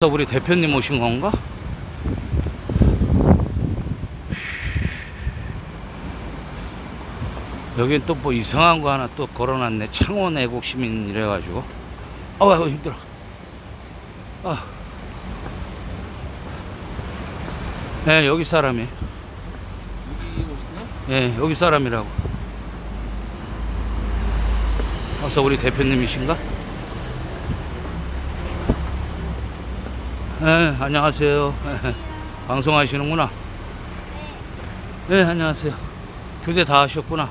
또 우리 대표님 오신 건가? 여긴 또 뭐 이상한 거 하나 또 걸어놨네. 창원 애국 시민 이래가지고. 아우, 아우 힘들어. 아. 네, 여기 사람이. 예, 여기 사람이라고. 어서 우리 대표님이신가? 네, 안녕하세요. 방송하시는구나. 네, 안녕하세요. 교대 다 하셨구나.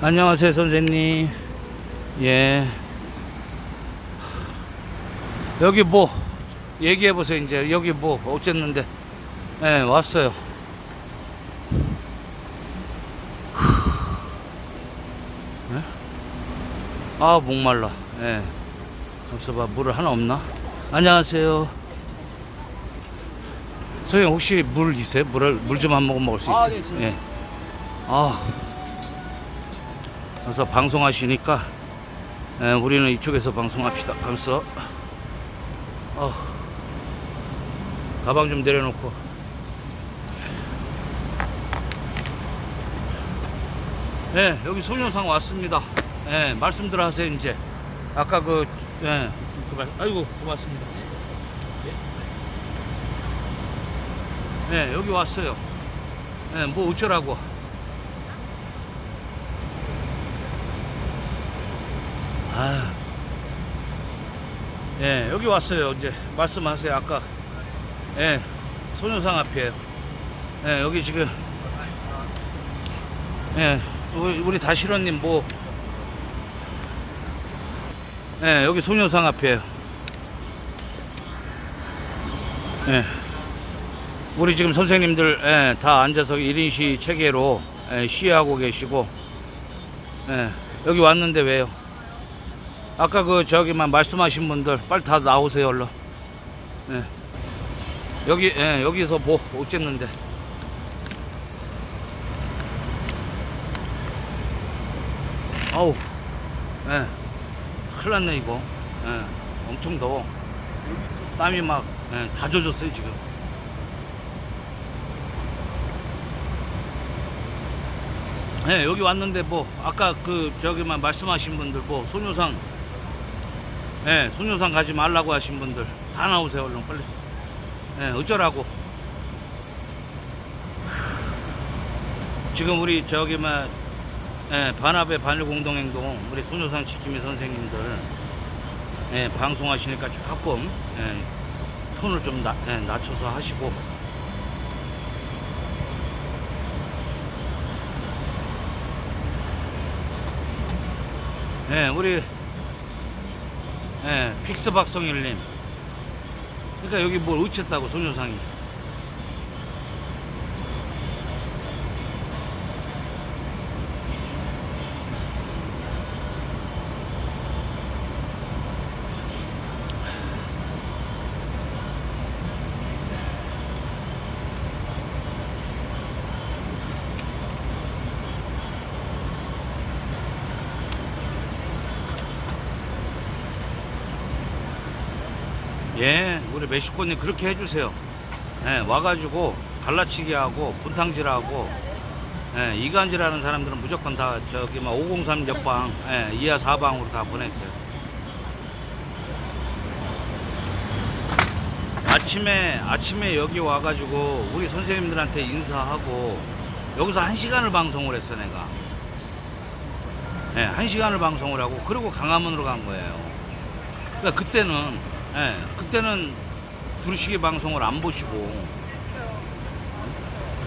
안녕하세요, 선생님. 예. 여기 뭐, 얘기해보세요, 이제. 여기 뭐, 어쨌는데. 예, 왔어요. 네? 아, 목말라. 예. 잠시만, 물을 하나 없나? 안녕하세요. 선생님, 혹시 물 있어요? 물을, 물 좀 한 모금 먹을 수 있어요? 아, 네, 지금. 예. 아. 그래서 방송하시니까, 예, 우리는 이쪽에서 방송합시다. 감사. 어. 가방 좀 내려놓고. 네, 여기 소녀상 왔습니다. 예, 말씀들 하세요, 이제. 아까 그, 예, 그 말, 아이고, 고맙습니다. 예, 여기 왔어요. 예, 뭐 어쩌라고. 아. 예, 여기 왔어요. 이제 말씀하세요. 아까 예, 소녀상 앞이에요. 예, 여기 지금 예, 우리, 다시런님 뭐 예, 여기 소녀상 앞이에요. 예. 우리 지금 선생님들 예, 다 앉아서 1인 시 체계로 예, 시하고 계시고 예, 여기 왔는데 왜요? 아까 그 저기만 말씀하신 분들 빨리 다 나오세요 얼른. 예. 여기 예, 여기서 뭐 어쨌는데. 아우, 예, 큰일 났네 이거. 예, 엄청 더워. 땀이 막 예, 다 젖었어요 지금. 예, 여기 왔는데 뭐 아까 그 저기만 말씀하신 분들 뭐 소녀상 예, 소녀상 가지 말라고 하신 분들 다 나오세요 얼른 빨리. 예, 어쩌라고. 지금 우리 저기만 예, 반합의 반일 공동행동 우리 소녀상 지킴이 선생님들. 예, 방송하시니까 조금 예, 톤을 좀 낮, 예, 낮춰서 하시고. 예, 우리 예, 픽스 박성일님. 그러니까 여기 뭘 어쨌다고 소녀상이 예, 우리 메시코님 그렇게 해주세요. 예, 와가지고 갈라치기 하고 분탕질하고 예, 이간질하는 사람들은 무조건 다 저기 막 503 옆방 예, 이하 4방으로 다 보내세요. 아침에 아침에 여기 와가지고 우리 선생님들한테 인사하고 여기서 한 시간을 방송을 했어 내가. 예, 한 시간을 방송을 하고 그리고 강화문으로 간 거예요. 그러니까 그때는 예, 그때는 두루시기 방송을 안 보시고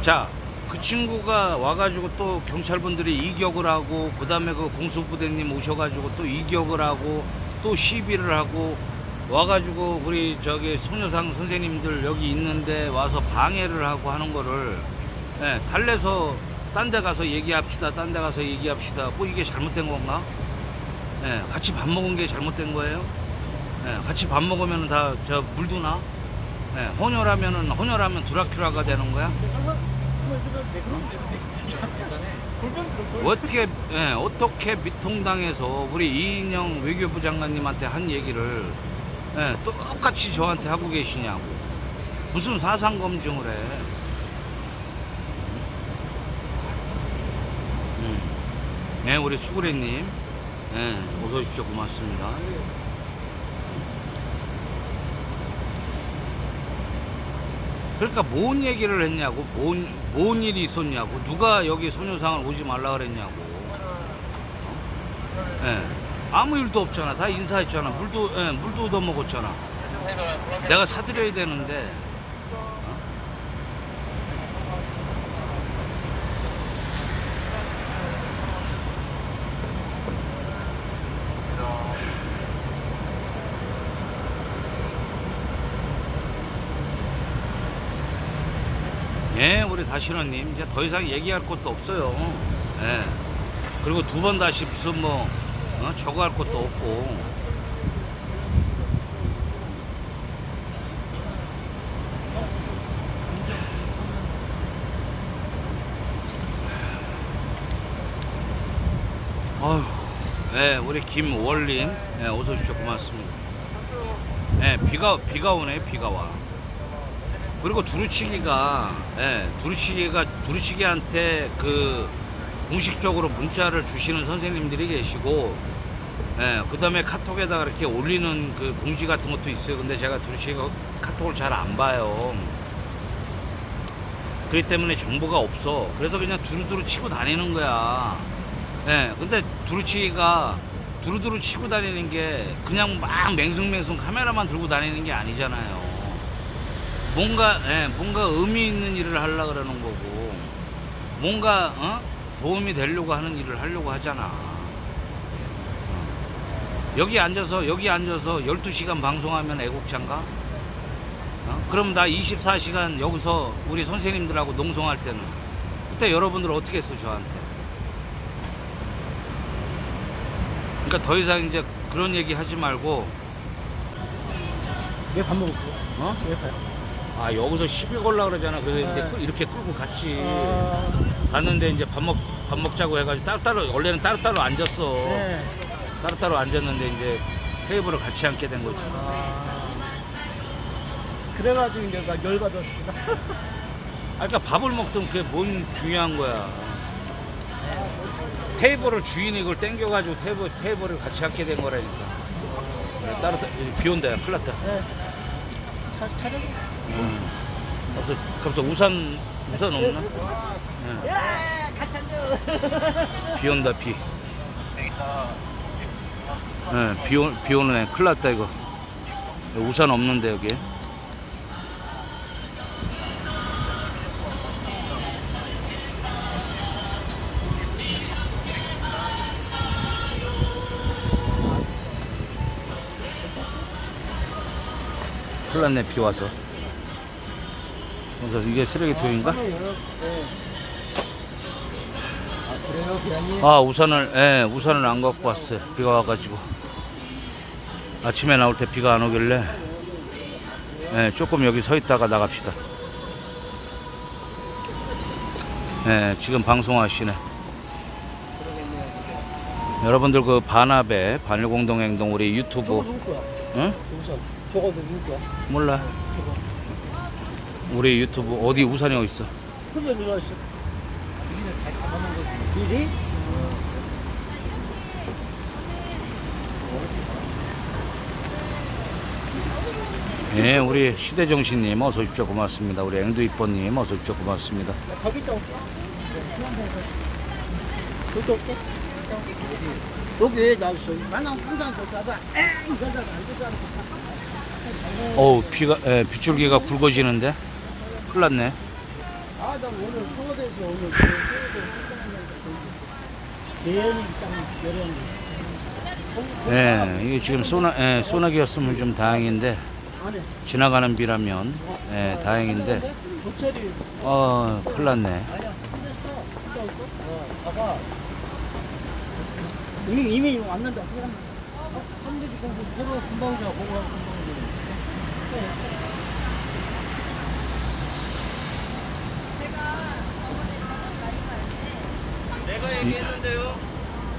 자, 그 친구가 와가지고 또 경찰분들이 이격을 하고 그 다음에 그 공수부대님 오셔가지고 또 이격을 하고 또 시비를 하고 와가지고 우리 저기 소녀상 선생님들 여기 있는데 와서 방해를 하고 하는 거를 예, 달래서 딴 데 가서 얘기합시다 딴 데 가서 얘기합시다 뭐 이게 잘못된 건가? 예, 같이 밥 먹은 게 잘못된 거예요? 예, 같이 밥 먹으면 다 저 물드나? 예, 혼혈하면은 혼혈하면 드라큘라가 되는 거야? 어떻게 예, 어떻게 미통당에서 우리 이인영 외교부 장관님한테 한 얘기를 예, 똑같이 저한테 하고 계시냐고 무슨 사상 검증을 해? 음. 네, 우리 수구레님, 예, 어서 오십시오. 고맙습니다. 그러니까 뭔 얘기를 했냐고, 뭔, 뭔 일이 있었냐고, 누가 여기 소녀상을 오지 말라 그랬냐고. 어? 예. 아무 일도 없잖아. 다 인사했잖아. 물도, 예, 물도 얻어 먹었잖아. 내가 사드려야 되는데. 다시노님 이제 더 이상 얘기할 것도 없어요. 예. 그리고 두 번 다시 무슨 뭐 어? 저거 할 것도 없고. 아휴, 예, 우리 김월린, 예, 어서 오십시오. 고맙습니다. 예, 비가 비가 오네, 비가 와. 그리고 두루치기가 예, 두루치기가 두루치기한테 그 공식적으로 문자를 주시는 선생님들이 계시고 예, 그다음에 카톡에다가 이렇게 올리는 그 공지 같은 것도 있어요. 근데 제가 두루치기 카톡을 잘 안 봐요. 그렇기 때문에 정보가 없어. 그래서 그냥 두루두루 치고 다니는 거야. 예, 근데 두루치기가 두루두루 치고 다니는 게 그냥 막 맹숭맹숭 카메라만 들고 다니는 게 아니잖아요. 뭔가 예, 뭔가 의미 있는 일을 하려 그러는 거고 뭔가 어? 도움이 되려고 하는 일을 하려고 하잖아. 어. 여기 앉아서 여기 앉아서 12시간 방송하면 애국자인가? 어? 그럼 나 24시간 여기서 우리 선생님들하고 농성할 때는 그때 여러분들 어떻게 했어 저한테? 그러니까 더 이상 이제 그런 얘기 하지 말고 왜 밥 먹었어? 어? 왜 밥? 아 여기서 시비 걸라 그러잖아. 그래서 이제 네. 끌- 이렇게 끌고 같이 아, 갔는데 이제 밥 먹 밥 먹자고 해가지고 따로따로 원래는 따로따로 앉았어. 네. 따로따로 앉았는데 이제 테이블을 같이 앉게 된 거지. 아, 그래가지고 이제 막 열받았습니다. 아, 그러니까 밥을 먹든 그게 뭔 중요한 거야. 테이블을 주인이 그걸 땡겨가지고 테이블 테이블을 같이 앉게 된 거라니까. 네, 따로 따- 비 온다. 야, 큰일 났다. 네. 차, 차려서. 음. 없어. 그래서 우산 우산 없나? 네. 야, 같이 앉아. 비 온다 비. 네, 비, 오, 비애 큰일 났다 이거 우산 없는데 여기 큰일 났네 비 와서 그래서 이게 쓰레기통인가? 네. 아, 우산을 예 우산을 안 갖고 왔어요 비가 와가지고 아침에 나올 때 비가 안 오길래 예 조금 여기 서 있다가 나갑시다 예 지금 방송하시네 여러분들 그 반합의 반일공동행동 우리 유튜브? 응? 몰라. 우리 유튜브 어디 우산이 어디 있어 그게 누가 있어? 미리는 잘 잡아놓은 거지. 미리? 예 우리 시대정신님 어서 오십시오 고맙습니다 우리 앵두이뻐님 어서 오십시오 고맙습니다 나 저기 있다 올게. 저기 올게. 여기 나 있어. 나는 항상 가서 엥안 되잖아. 어우 비가 예, 빗줄기가 굵어지는데 큰일 났네. 아, 나 오늘 청와대에서 오늘 내려온 예 이게 지금 소나 예, 소나기였으면 좀 다행인데 지나가는 비라면 예, 다행인데. 어 큰일 났네. 이미 이미 왔는데 어떻게 어? 사람들이 거기 보러 금방 자 보고 가고 금방 자 얘기했는데요.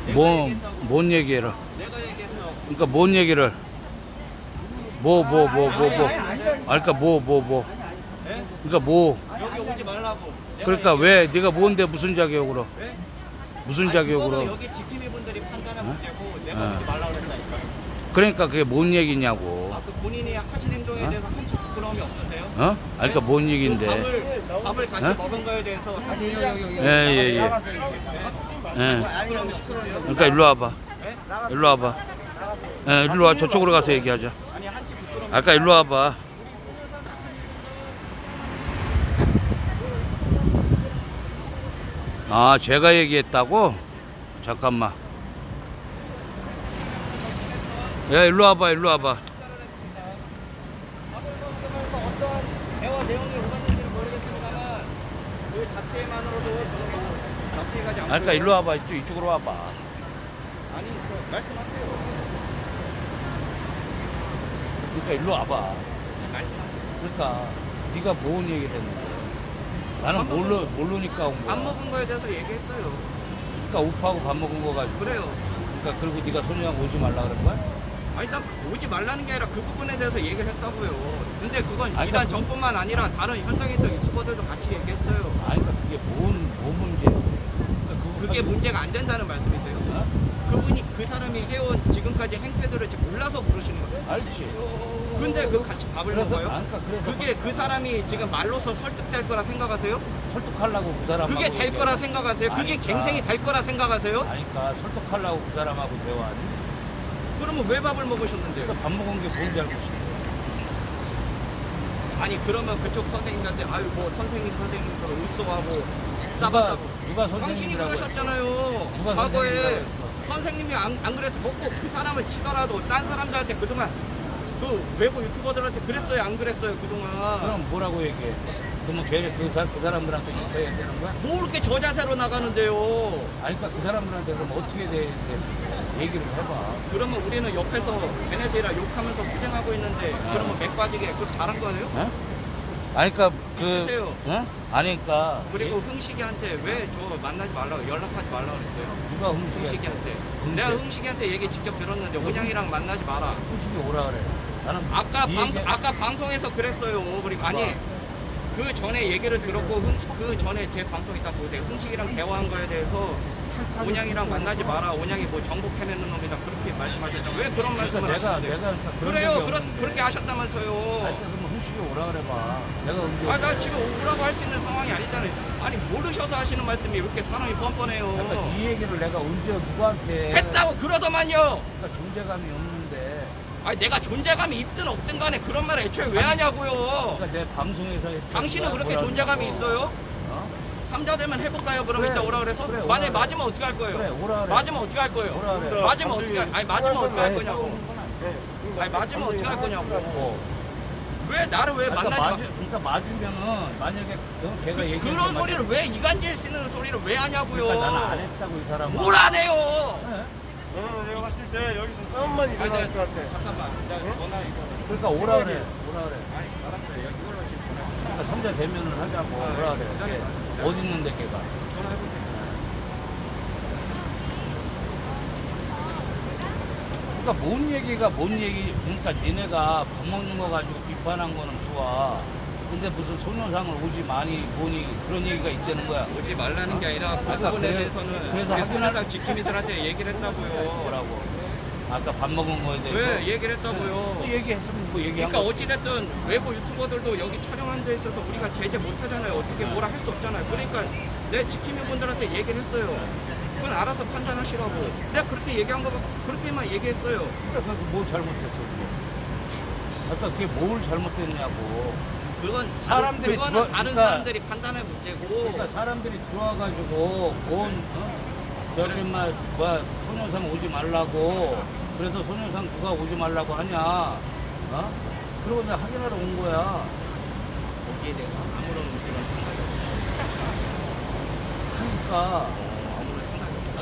내가 뭐, 얘기했다고. 뭔 얘기를? 내가 얘기했어. 그러니까 뭔 얘기를? 뭐, 뭐, 뭐, 뭐, 뭐. 아, 그러니까 뭐, 뭐, 뭐. 예? 그러니까 뭐. 여기 오지 말라고. 내가 그러니까 얘기했- 왜 네가 뭔데 무슨 자격으로? 왜? 무슨 아니, 그거는 자격으로? 여기 지킴이 분들이 판단한 문제고 내가 어. 오지 말라고 그랬다니까. 그러니까 그게 뭔 얘기냐고. 아, 그 본인이 하신 행동에 어? 대해서 한치 부끄러움이 없으세요? 어? 아, 그러니까 뭔그 얘기인데? 밥을 밥을 같이 어? 먹은 거에 대해서 한치 예, 예, 예. 예. 그러니까 일로 와봐. 예? 일로 와봐. 예, 일로 와. 저쪽으로 가서 얘기하자. 아까 일로 와봐. 아, 제가 얘기했다고? 잠깐만. 야, 일로 와봐, 일로 와봐. 밥을 먹으면서 어떤 대화 내용이 오갔는지는 모르겠습니다만 그 자체만으로도 저는 뭐 납득하지 않고. 아, 그러니까 일로 와봐. 이쪽, 이쪽으로 와봐. 아니 그 말씀하세요. 그러니까 일로 와봐. 말씀하세요. 그러니까 네가 뭔 얘기를 했는데. 나는 밥 먹은- 모르, 모르니까 온 거야. 밥 먹은 거에 대해서 얘기했어요. 그러니까 오빠하고 밥 먹은 거 가지고. 그래요. 그러니까 그리고 네가 소녀랑 오지 말라 그런 거야? 아니 난 오지 말라는 게 아니라 그 부분에 대해서 얘기를 했다고요. 근데 그건 아니, 비단 그러니까 정뿐만 아니라 다른 현장에 있던 유튜버들도 같이 얘기했어요. 아니 그러니까 그게 뭔, 뭔 문제야? 그게 문제가 안 된다는 말씀이세요? 어? 그분이 그 사람이 해온 지금까지 행태들을 몰라서 부르시는 거예요. 알지. 근데 그 같이 밥을 그래서- 먹어요? 아, 그러니까 그래서 그게 그 사람이 지금 말로서 설득될 거라 생각하세요? 설득하려고 그 사람하고 그게 될 거라 생각하세요? 그게 아니까. 갱생이 될 거라 생각하세요? 아니까 설득하려고 그 사람하고 대화하지. 그러면 왜 밥을 먹으셨는데요? 그러니까 밥 먹은 게뭔 잘못이야? 아니 그러면 그쪽 선생님한테 아유 뭐 선생님 선생님 그 울소하고 누가 싸봤다고 누가 당신이 선생님이라고 그러셨잖아요 누가 과거에 선생님이라고 선생님이 안, 안 그래서 먹고 그 사람을 치더라도 딴 사람들한테 그동안 그 외국 유튜버들한테 그랬어요 안 그랬어요 그동안 그럼 뭐라고 얘기해? 그러면 걔, 그, 사, 그 사람들한테 욕해야 되는 거야? 뭐 이렇게 저 자세로 나가는데요 아니 그러니까 그 사람들한테 그럼 어떻게 돼? 돼? 얘기를 해봐. 그러면 우리는 옆에서 걔네들이랑 욕하면서 투쟁하고 있는데 그러면 맥 빠지게 그럼 잘한 거예요? 어? 아니 그러니까 그 주세요. 어? 아니 그러니까 그리고 흥식이한테 왜 저 만나지 말라고 연락하지 말라고 그랬어요? 누가 흥식이 흥식이한테. 흥식. 내가 흥식이한테 얘기 직접 들었는데 온양이랑 만나지 마라. 흥식이 오라 그래. 나는 아까 이 방송 얘기- 아까 방송에서 그랬어요. 그리고 아니 그 전에 얘기를 들었고 흥식, 그 전에 제 방송 있다 보세요 흥식이랑 대화한 거에 대해서 온양이랑 만나지 마라. 온양이 뭐 정보 캐내는 놈이다. 그렇게 말씀하셨죠. 왜 그런 말씀을 내가 하셨는데 내가 그러니까 그런 그래요. 적이 그렇, 없는데. 그렇게 아니 하셨다면서요. 그러면 흥식이 오라 그래 봐. 내가 언제 아나 지금 오라고 할 수 있는 상황이 아니잖아요 아니 모르셔서 하시는 말씀이 왜 이렇게 사람이 뻔뻔해요 그러니까 이 얘기를 내가 언제 누구한테 했다고 그러더만요 그러니까 존재감이 없는데 아니 내가 존재감이 있든 없든 간에 그런 말을 애초에 왜 하냐고요 그러니까 내 방송에서 했던 당신은 거야, 그렇게. 존재감이 있어요? 어? 삼자 되면 해볼까요? 그럼 그래, 이따 오라 그래서 그래, 오라 만약에 그래. 맞으면 어떻게 할 거예요? 그래 오라 그래. 맞으면 어떻게 할 거예요? 오라 그래. 맞으면 어떻게 할- 아니 맞으면 어떻게 할 거냐고 아니 맞으면 어떻게 할 거냐고 뭐. 왜 나를 왜 그러니까, 만나지 맞으, 그러니까 맞으면은 만약에 너 걔가 마 얘기해 그런 소리를 왜 이간질 쓰는 소리를 왜 하냐고요. 그러니까 나는 안 했다고 이 사람은. 뭘 안 해요? 네. 너는 내가 봤을 때 여기서 싸움만 일어날 것 같아. 잠깐만. 내가 전화 이거. 그러니까 오라 그래 오라 그래. 아니 알았어요. 이걸로 지금 전화. 그러니까 삼자 대면을 하자고 아, 오라 그래. 기다려. 어디 있는데 걔가? 전화해볼게요 그러니까 뭔 얘기가 뭔 얘기 그러니까 니네가 밥 먹는 거 가지고 비판한 거는 좋아. 근데 무슨 소녀상을 오지 많이 보니 그런 얘기가 있다는 거야. 오지 말라는 게 아니라 그 아까 부분에 그래- 대해서는 그래서 우리 확인할- 소녀상 지킴이들한테 얘기를 했다고요. 뭐라고. 아까 밥 먹은 거에 대해서. 왜 얘기를 했다고요? 또 얘기했으면 뭐 얘기한 그러니까 거 어찌됐든 외부 유튜버들도 여기 촬영한 데 있어서 우리가 제재 못 하잖아요. 어떻게 뭐라 할 수 없잖아요. 그러니까 내 지킴이 분들한테 얘기를 했어요. 그건 알아서 판단하시라고. 내가 그렇게 얘기한 거 그렇게만 얘기했어요. 그래 그뭐 잘못했어 그게 아까 그게 뭘 잘못됐냐고 그건 사람들이 그거는 들어- 다른 그러니까- 사람들이 판단할 문제고. 그러니까 사람들이 들어와가지고 온 어? 저기. 막 뭐야 소녀상 오지 말라고 그래서 소녀상 누가 오지 말라고 하냐 어? 그러고 내가 확인하러 온 거야 거기에 대해서 아무런 그런 생각이 없어요. 하니까 아무런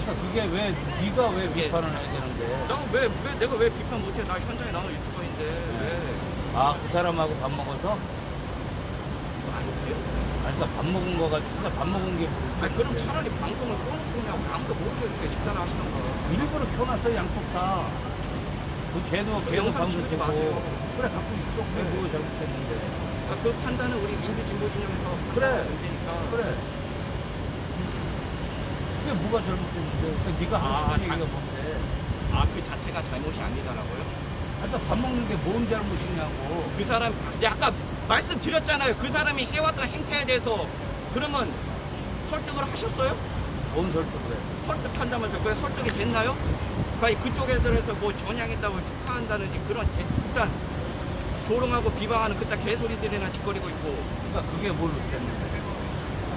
아까 그게 왜 네가 왜 그게- 비판을 해야 되는데 내가 왜, 왜 내가 왜 비판 못해? 나 현장에 나오는 유튜버인데 왜? 아 그 사람하고 밥 먹어서 거 아니세요? 아니, 그러니까 밥 먹은 거 가지고 그러니까 밥 먹은 게 뭐. 아니 그럼 차라리 방송을 꺼놓고 그냥 아무도 모르게 식사를 하시는 거. 일부러 켜놨어 양쪽 다. 그 걔도 그 걔도 영상 방송 찍고 마세요. 그래 갖고 있어. 그게 뭐 잘못됐는데. 아, 그 판단은 우리 민주 진보 진영에서 그래. 판단할 문제니까. 그래. 그게 뭐가 잘못됐는데? 그러니까 네가 하고 아, 싶은 자- 얘기가 뭔데? 아 그 자체가 잘못이 아니다라고요? 아까 밥 먹는 게 뭔 잘못이냐고. 그 사람 근데 아까 말씀드렸잖아요. 그 사람이 해왔던 행태에 대해서 그러면 설득을 하셨어요? 뭔 설득을 해? 설득한다면서 그래 설득이 됐나요? 그러니까 그쪽에 대해서 뭐 전향했다고 축하한다는지 그런 개- 일단 조롱하고 비방하는 그딴 개소리들이나 짓거리고 있고 그러니까 그게 뭘 못했는데?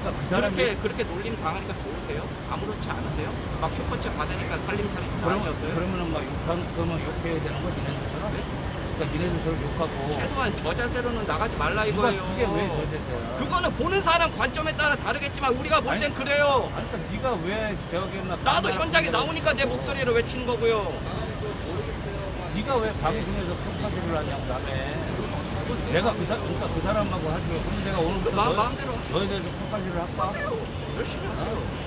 그러니까 그 사람이 그렇게 그렇게 놀림 당하니까 좋으세요? 아무렇지 않으세요? 막 슈퍼챗 받으니까 살림살이 다 그러면 하셨어요? 그러면은 막 욕한 그러면 욕해야 되는 거 니네들처럼? 그러니까 니네들처럼 욕하고. 최소한 저 자세로는 나가지 말라 누가 이거예요. 그게 왜 저제세야? 그거는 보는 사람 관점에 따라 다르겠지만 우리가 볼 땐 아니, 그래요. 아니 그러니까 네가 왜 저기 막 나도 현장에 나오니까 내 목소리를 외치는 거고요. 네가 왜 방송에서 평가들을 하냐고 남의 내가 그, 사, 그러니까 그 사람하고 하지 그럼 내가 오늘부터 마- 너, 마음대로 하세요. 너에 대해서 평가들을 할까? 하세요. 열심히 하세요.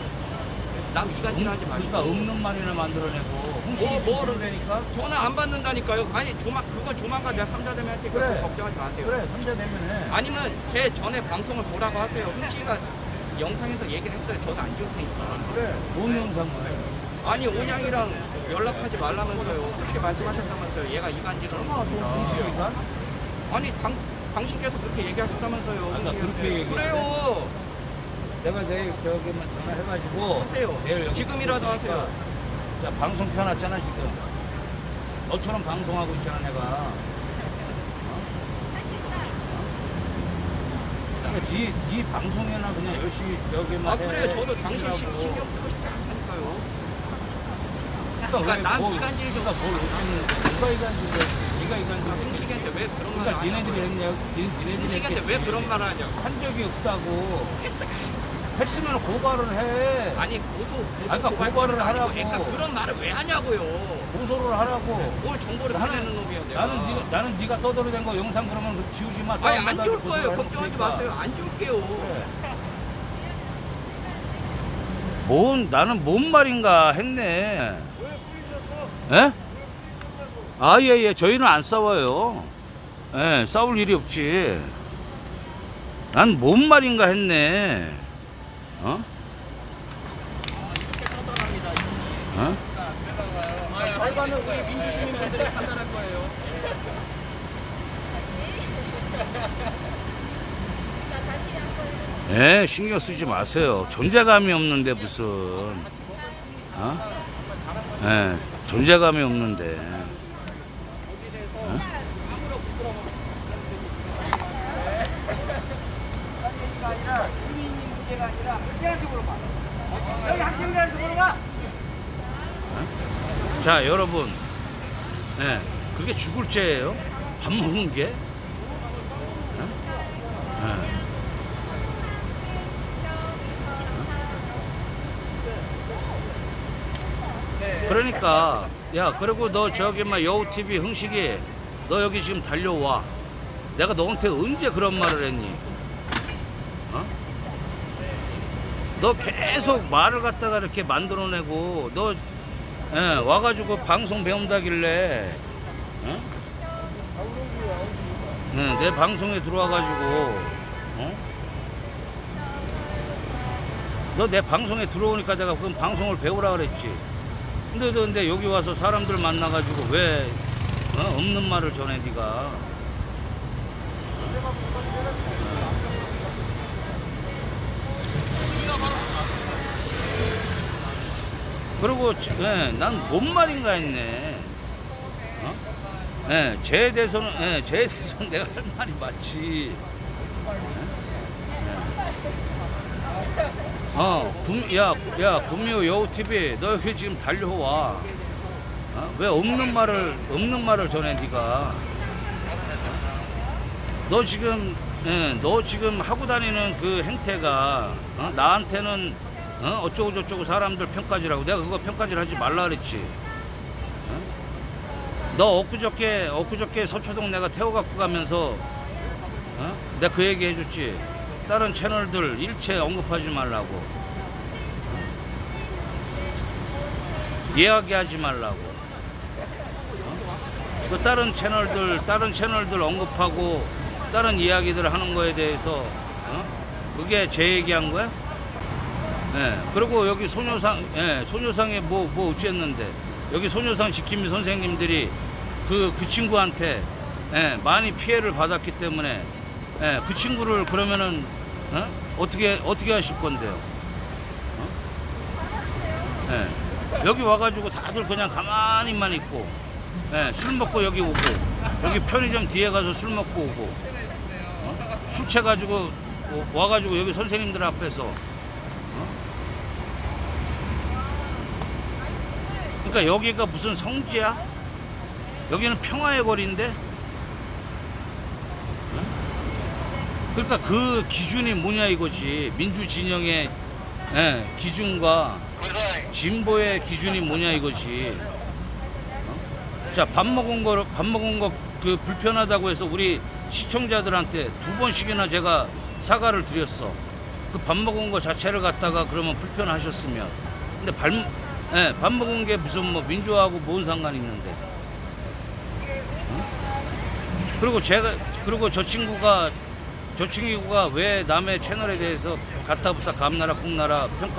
남 이간질 하지 마시고. 그러니까 없는 말이나 만들어내고 뭐, 홍식이 뭐를- 뭐를 니까 전화 안 받는다니까요. 아니 조만 그건 조만간 내가 삼자대면한테 그래. 걱정하지 마세요. 그래 삼자 되면 해 아니면 제 전에 방송을 보라고 하세요. 흥씨가 영상에서 얘기를 했어요. 저도 안 지울 테니까. 그래 뭔 네. 영상을 아니 온양이랑 연락하지 말라면서요. 그렇게 말씀하셨다면서요. 얘가 이간질을 얼마나 또 합니다. 홍식이가 아니 당 당신께서 그렇게 얘기하셨다면서요. 흥씨한테. 그렇게? 그래요. 내가 내일 저기만 전화해가지고 하세요. 내일 여기 지금이라도 하세요. 자 방송 켜놨잖아 지금 너처럼 방송하고 있잖아 내가 어? 그러니까 네, 네 방송에나 그냥 열심히 저기만 아 해. 그래요. 저도 당신 신- 얘기하고. 신경 쓰고 싶지 않다니까요. 그러니까, 그러니까 왜남 뭐- 이간질 좀- 그러니까 뭘 못했는데 누가 이간질 네가 이간질을 아, 해. 흥식이한테 왜 그런 말을 그러니까 니네들이 하냐고요. 했냐 니- 니네들이 흥식이한테 왜 했겠지. 그런 말을 하냐고. 한 적이 없다고 했으면 고발을 해 아니 고소 고소 그러니까 고발 고발을 아니고 하라고. 그러니까 그런 말을 왜 하냐고요. 고소를 하라고 뭘 정보를 나는- 꺼내는 놈이야 내가. 나는 네가 나는 네가 떠들어댄 거 영상 그러면 그 지우지 마. 아니 안 다운받아서 지울 거예요. 할 걱정하지 테니까. 마세요. 안 지울게요. 그래. 뭔 나는 뭔 말인가 했네. 왜 뿌리셨어? 예? 아, 예, 예. 저희는 안 싸워요. 예, 싸울 일이 없지. 난 뭔 말인가 했네. 어? 어? 거예요. 예, 신경 쓰지 마세요. 존재감이 없는데 무슨. 어? 예, 존재감이 없는데. 거기에 대해서 아무런 부끄러움 얘기가 아니라 시민이 문제가 아니라 학생한테 물어봐. 여기 학생들한테 물어봐. 자, 여러분. 예, 그게 죽을 죄예요. 밥 먹은 게. 어? 예. 그러니까 야 그리고 너 저기 막 여우 TV 흥식이 너 여기 지금 달려와 내가 너한테 언제 그런 말을 했니 어? 너 계속 말을 갖다가 이렇게 만들어내고 너 예, 와가지고 방송 배운다길래 어? 네, 내 방송에 들어와가지고 어? 너 내 방송에 들어오니까 내가 그럼 방송을 배우라 그랬지 근데 너 근데 여기 와서 사람들 만나가지고 왜 어? 없는 말을 전해 네가 그리고 예, 난뭔 말인가 했네 어? 예, 쟤에 대해서는 예, 쟤에 대해서는 내가 할 말이 맞지 어, 구, 야, 구- 야, 구미호 여우 TV, 너 여기 지금 달려와. 어? 왜 없는 말을 없는 말을 전해 네가? 어? 너 지금, 예, 너 지금 하고 다니는 그 행태가 어? 나한테는 어? 어쩌고 저쩌고 사람들 평가지라고 내가 그거 평가질 하지 말라 그랬지. 어? 너 엊그저께 엊그저께 서초동 내가 태워 갖고 가면서 어? 내가 그 얘기 해줬지. 다른 채널들 일체 언급하지 말라고 이야기하지 말라고 어? 그 다른 채널들 다른 채널들 언급하고 다른 이야기들 하는 거에 대해서 어? 그게 제 얘기한 거야? 예. 그리고 여기 소녀상 예, 소녀상에 뭐 뭐 어찌했는데 여기 소녀상 지킴이 선생님들이 그 그 친구한테 예, 많이 피해를 받았기 때문에 예, 그 친구를 그러면은 어? 어떻게 어떻게 하실 건데요? 어? 예. 여기 와가지고 다들 그냥 가만히만 있고 예, 술 먹고 여기 오고 여기 편의점 뒤에 가서 술 먹고 오고 어? 술 채가지고 어, 와가지고 여기 선생님들 앞에서 그러니까 여기가 무슨 성지야? 여기는 평화의 거리인데? 응? 그러니까 그 기준이 뭐냐 이거지. 민주 진영의 예, 기준과 진보의 기준이 뭐냐 이거지. 어? 자, 밥 먹은 거, 밥 먹은 거 그 불편하다고 해서 우리 시청자들한테 두 번씩이나 제가 사과를 드렸어. 그 밥 먹은 거 자체를 갖다가 그러면 불편하셨으면. 근데 밥, 예, 밥 먹은 게 무슨 뭐 민주화하고 뭔 상관이 있는데. 응? 그리고 제가, 그리고 저 친구가, 저 친구가 왜 남의 채널에 대해서 가타부타 감나라 콩나라 평가